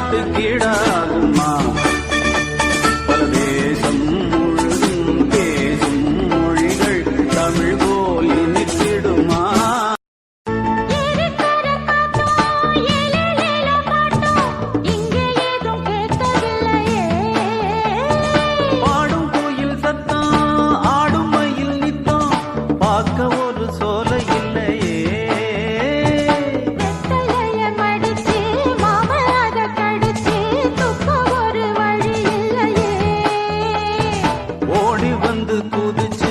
நாட்டுக்கிடாகுமா பரதேசம் முழுதும் பேசும் மொழிகள் தமிழ் போல் இனித்திடுமா பாடும் கோயில் சத்தம் ஆடும் மயில் நித்தம் பார்க்க ஒரு சோலை இல்லை. 的孤单